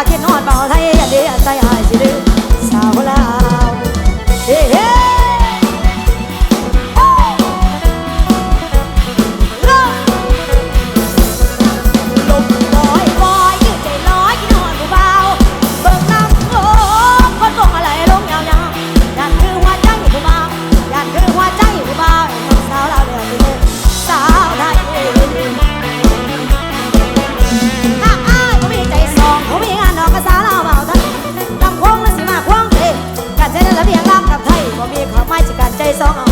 าคิดฮอดเบาไทยอย่าดีใจหายสิดื้ 해서